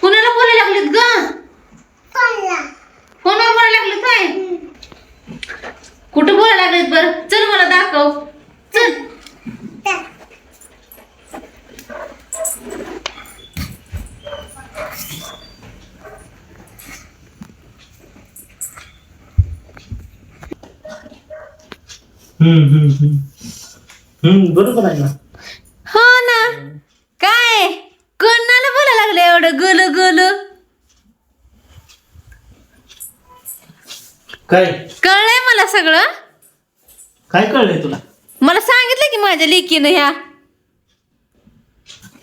कुणाला बोलायला लागलेत ग. फोनवर बोलायला लागलेत काय कुठं बोलायला लागलेत बर? चल मला दाखव. चल. हम्म हम्म हम्म. हम्म बरोबर आहे ना. हो ना. काय? कोणाला बोलायला लागले एवढं गुल गुल? काय? कळलंय मला सगळं. काय कळलंय तुला? मला सांगितलं की माझ्या लेकीनं ह्या.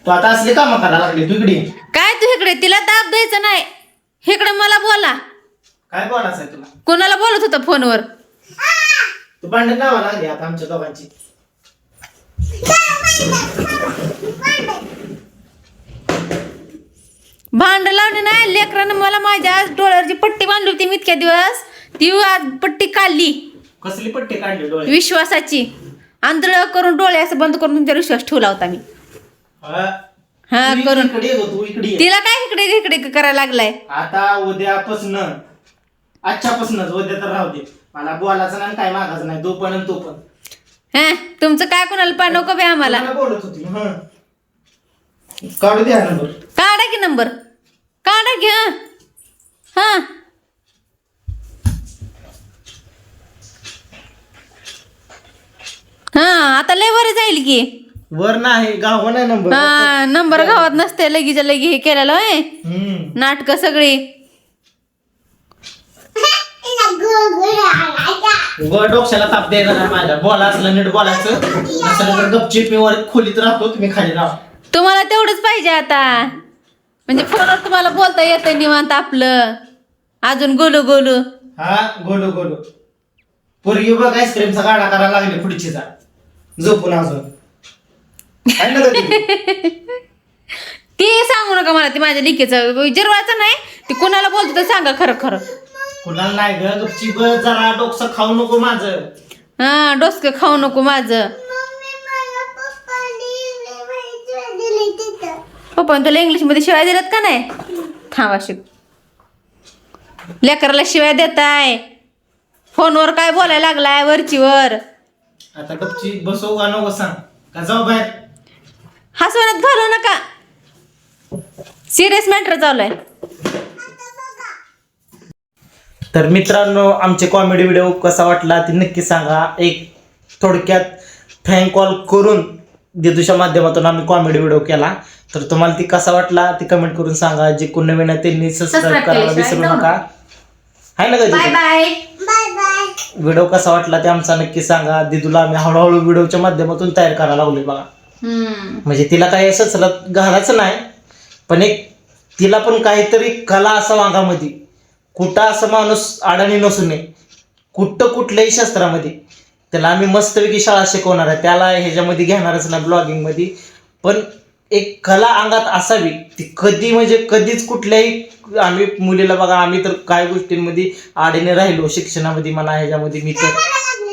तू आता असले कामं करायला लागले तू इकडे ये. काय तू इकडे तिला दाब द्यायचं नाही. इकडे मला बोला. काय बोलायचं आहे तुला? कोणाला बोलत होता फोनवर? तू भांडण लावा लागली आता आमच्या दोघांची. भांड लावणे नाही लेकरानं मला माझ्या आज डोळ्यावरची पट्टी बांधली होती मी इतक्या दिवस. ती आज पट्टी काढली. कसली पट्टी काढली डोळे विश्वासाची. आंधळ करून डोळे असं बंद करून तुमच्यावर विश्वास ठेवला होता मी. हा? हा तू करून. इकडे ये गं, तू इकडे ये. तिला काय इकडे इकडे करायला लागलाय? आता उद्यापासून आजच्यापासूनच उद्या तर राहू दे. मला बोलायचं नाही काय मागायचं नाही तो पण आणि तो पण हा? तुमचं काय कोणाला पा नको बे आम्हाला. मला बोलत होती? हं. काढू द्या नंबर काढा की नंबर काढा की हा. हा. हा आता लय बरं जाईल की. वर नाही गाव नाही नंबर हा नंबर गावात नसते लगीच्या लगी हे केलेलं होय. हम्म. नाटक सगळी. वर डोक्याला ताप द्यायचा नाही माझ्या. बोला असलं नीट बोलायचं. नसलं तर गपचिप मी वर खोलीत राहतो तुम्ही खाली राहा. तुम्हाला तेवढंच पाहिजे आता. म्हणजे फोनवर तुम्हाला बोलता येतं निवांत आपलं. अजून गोलू गोलू. हा गोलू गोलू. पोरगी बघ आईस्क्रीमचा गाडा करायला लागले खुर्चीचा झोपून अजून. काय ना? ते सांगू नका मला ते माझ्या लिकेचं. जिरवायचं नाही. ते कोणाला बोलतो तर सांगा खरं खरं. कुणाला नाही ग गपचिप जरा डोकसं खाऊ नको माझं. हा डोसकं खाऊ नको माझं. पप्पा तुला इंग्लिशमध्ये शिवाय दिल्यात का नाही? थांबा शिक लेकराला शिवाय देताय. फोनवर काय बोलायला लागलाय वरचीवर? आता गपचिप बसव का नको सांग. का जाऊ बाहेर? हसवण्यात घालू नका. सिरियस मॅटर चालू आहे. तर मित्रांनो आमचे कॉमेडी व्हिडिओ कसा वाटला ते नक्की सांगा. एक थोडक्यात फ्रँक कॉल करून दिदूच्या माध्यमातून आम्ही कॉमेडी व्हिडिओ केला. तर तुम्हाला ती कसा वाटला ती कमेंट करून सांगा. जे कोण नवीन आहे त्यांनी सबस्क्राईब करायला विसरू नका. आहे ना बाय का बाय व्हिडिओ कसा वाटला ते आमचा नक्की सांगा. दिदूला आम्ही हळूहळू व्हिडिओच्या माध्यमातून तयार करायला लागलोय बघा. म्हणजे तिला काही असं सलत घालायचं नाही. पण एक तिला पण काहीतरी कला असं वाघामध्ये कुठं असं माणूस अडाणी नसू नये कुठं कुठल्याही शास्त्रामध्ये. त्याला आम्ही मस्तपैकी शाळा शिकवणार आहे. त्याला ह्याच्यामध्ये घेणारच ना ब्लॉगिंगमध्ये पण एक कला अंगात असावी. ती कधी म्हणजे कधीच कुठल्याही आम्ही मुलीला बघा आम्ही तर काय गोष्टींमध्ये आडीने राहिलो. शिक्षणामध्ये म्हणा ह्याच्यामध्ये मी तर.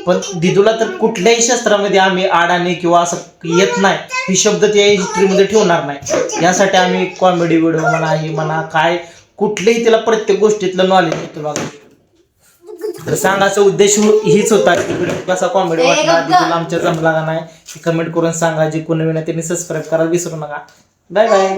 पण दिदूला तर कुठल्याही शास्त्रामध्ये आम्ही आडाने किंवा असं येत नाही. ही शब्द त्या हिस्ट्रीमध्ये ठेवणार नाही. यासाठी आम्ही कॉमेडी व्हिडिओ म्हणा हे म्हणा काय कुठल्याही तिला प्रत्येक गोष्टीतलं नॉलेज येतं बघा. तर सांगायचा उद्देश हीच होता की व्हिडिओ कसा कॉमेडी वाटला? आमच्या जमला का नाही? कमेंट करून सांगा जे कोणी विना त्यांनी सबस्क्राईब करायला विसरू नका. Bye bye